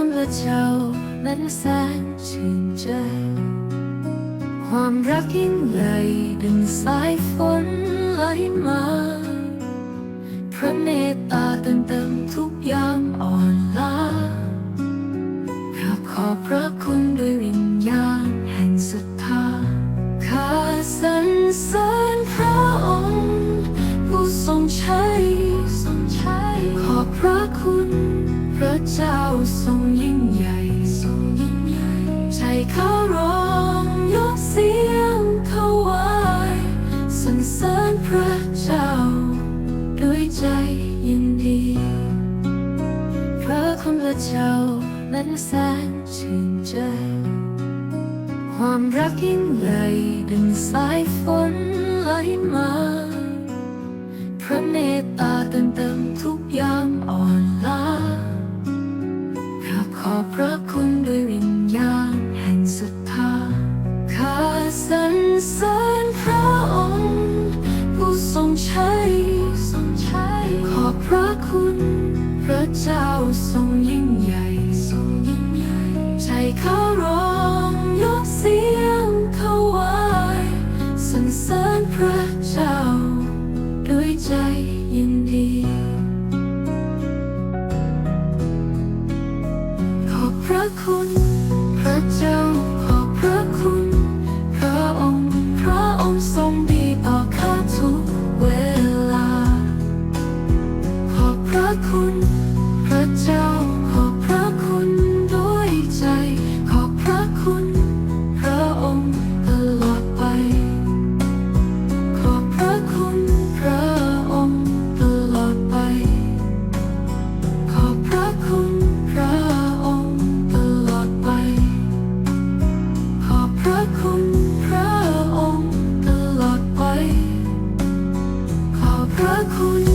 คุณพระเจ้านั้นแสนชื่นใจ ความรักยิ่งใหญ่ดังสายฝนไหลมาพระเม ทรงยิ่งใหญ่ทรงยิ่งใหญ่ใจเขาร้องยกเสียงถวายสรรเสริญพระเจ้า ด้วยใจยินดีพระคุณพระเจ้านั้นแสนชื่นใจ ความรักยิ่งใหญ่ดังสายฝนไหลมาพระเม คุณ พระเจ้าทรงยิ่งใหญ่ทรงยิ่งใหญ่ใจเขาร้องยกเสียงถวายสรรเสริญพระเจ้า ด้วยใจยินดี ขอบพระคุณ พระเจ้า ระ